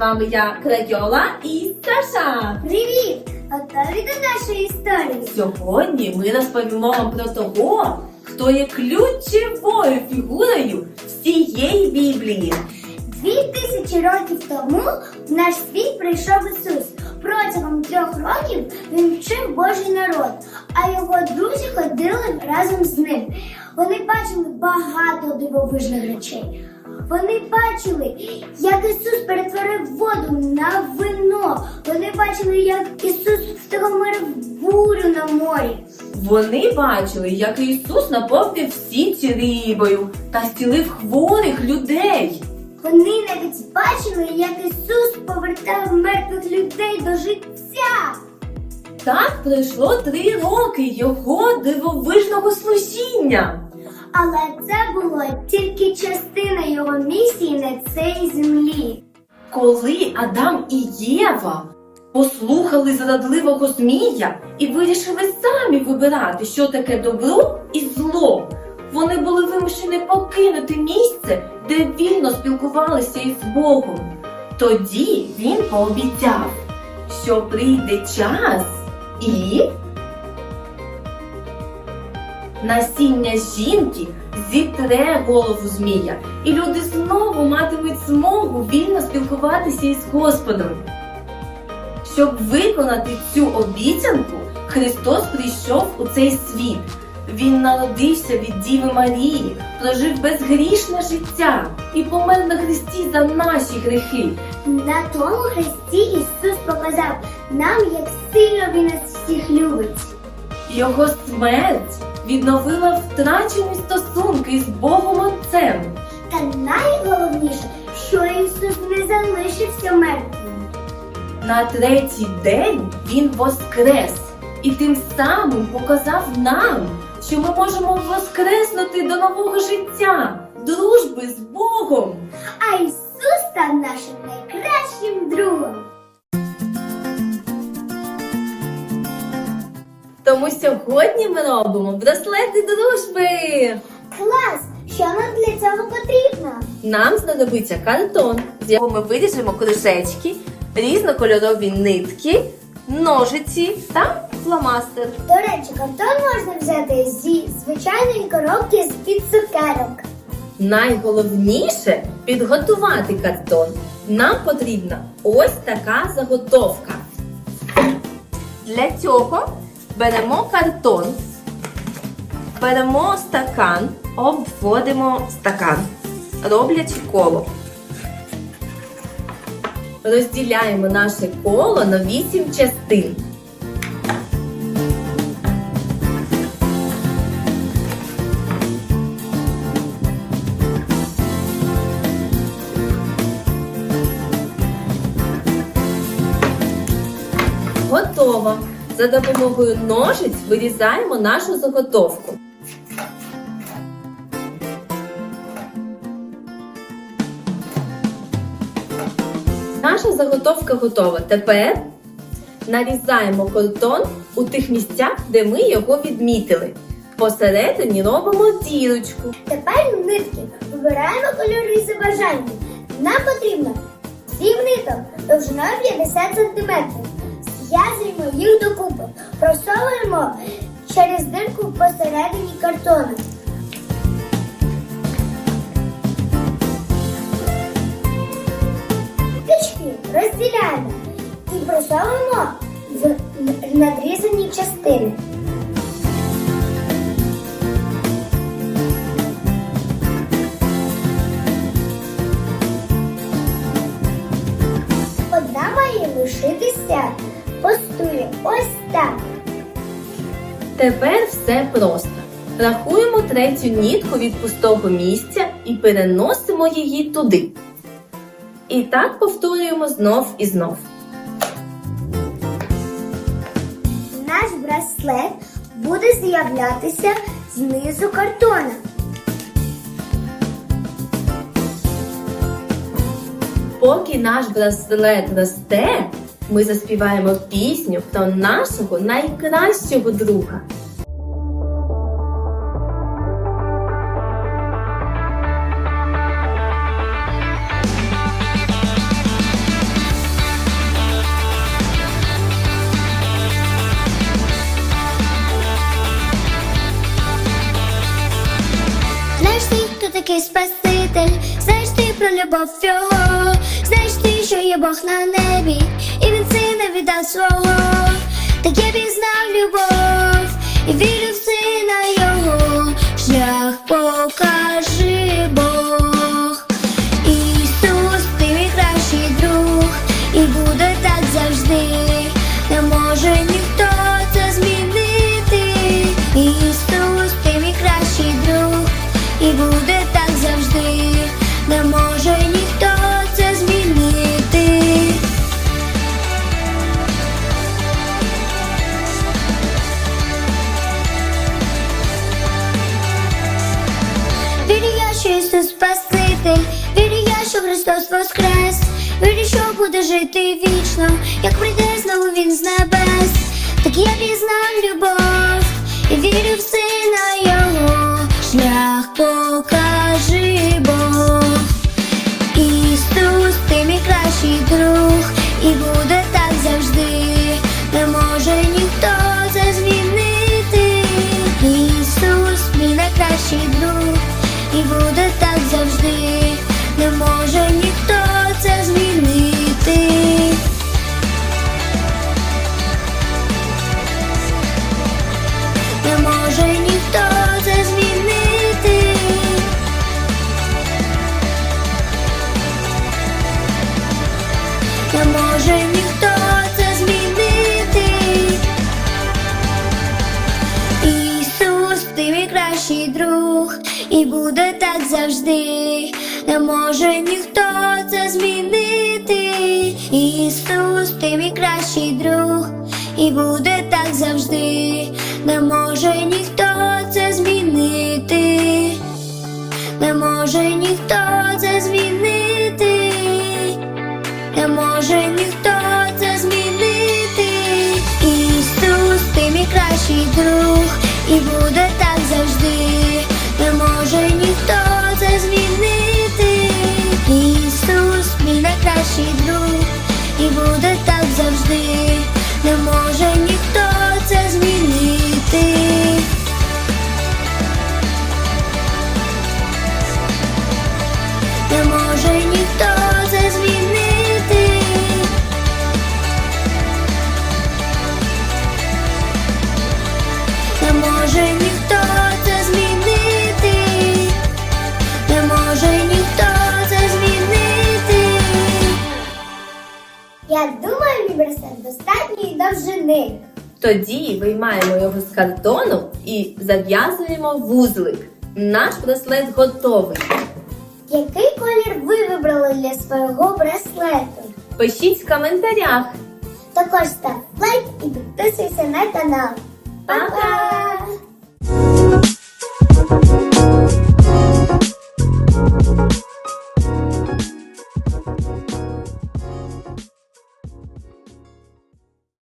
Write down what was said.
вами я Крадьола і Саша. Привіт! Готові до нашої історії? Сьогодні ми розповімо вам про того, хто є ключовою фігурою всієї Біблії. Дві тисячі років тому в наш світ прийшов Ісус. Протягом трьох років він вчив Божий народ, а його друзі ходили разом з ним. Вони бачили багато дивовижних речей. Вони бачили, як Ісус перетворив воду на вино. Вони бачили, як Ісус втомив бурю на морі. Вони бачили, як Ісус наповнив всі рибою та зцілив хворих людей. Вони навіть бачили, як Ісус повертав мертвих людей до життя. Так пройшло три роки його дивовижного служіння. Але це було тільки частина цій землі. Коли Адам і Єва послухали зрадливого змія і вирішили самі вибирати, що таке добро і зло, вони були вимушені покинути місце, де вільно спілкувалися із Богом. Тоді він пообіцяв, що прийде час і насіння жінки зітре голову змія, і люди знову матимуть змогу вільно спілкуватися із Господом. Щоб виконати цю обіцянку, Христос прийшов у цей світ. Він народився від Діви Марії, прожив безгрішне життя і помер на Христі за наші грехи. На тому хресті Ісус показав нам, як сильно Він нас всіх любить. Його смерть відновила втрачені стосунки з Богом Отцем. Та найголовніше, що Ісус не залишився мертвим. На третій день він воскрес і тим самим показав нам, що ми можемо воскреснути до нового життя, дружби з Богом. А Ісус став нашим найкращим другом. Тому сьогодні ми робимо браслети дружби. Клас! Що нам для цього потрібно? Нам знадобиться картон, з якого ми виріжемо кришечки, різнокольорові нитки, ножиці та фломастер. До речі, картон можна взяти зі звичайної коробки з під цукерок. Найголовніше підготувати картон. Нам потрібна ось така заготовка. Для цього беремо картон, беремо стакан, обводимо стакан, роблячи коло. Розділяємо наше коло на 8 частин. Готово. За допомогою ножиць вирізаємо нашу заготовку. Наша заготовка готова. Тепер нарізаємо картон у тих місцях, де ми його відмітили. Посередині робимо дірочку. Тепер нитки вибираємо кольори за бажанням. Нам потрібно 7 ниток довжиною 50 см. Зв'язуємо їх докупи, просовуємо через дирку посередині картону. Ниточки розділяємо і просовуємо в надрізані частини. Одна має лишитися Тепер все просто. Рахуємо третю нітку від пустого місця і переносимо її туди. І так повторюємо знов і знов. Наш браслет буде з'являтися знизу картона. Поки наш браслет росте, ми заспіваємо пісню до нашого найкращого друга. Знаєш ти, хто такий спаситель, знаєш ти про любов його, знаєш ти, що є Бог на небі, і він сина віддав Христос воскрес, що буде жити вічно, як прийде знову Він з небес, так я пізнав любов і вірю в сина Його, шлях покажи Бог. Ісус, ти мій кращий друг, і буде так завжди, не може ніхто це змінити. Ісус, мій найкращий друг, і буде так завжди, так завжди. Не може ніхто це змінити. Ісус, ти мій кращий друг, і буде так завжди. Не може ніхто це змінити. Не може ніхто це змінити. Не може ніхто це змінити. Ісус, ти мій кращий друг, і буде так завжди. Я думаю, він університет достатньої довжини. Тоді виймаємо його з картону і зав'язуємо вузлик. Наш браслет готовий. Який колір ви вибрали для свого браслету? Пишіть в коментарях. Також став лайк і підписуйся на канал. Па-па!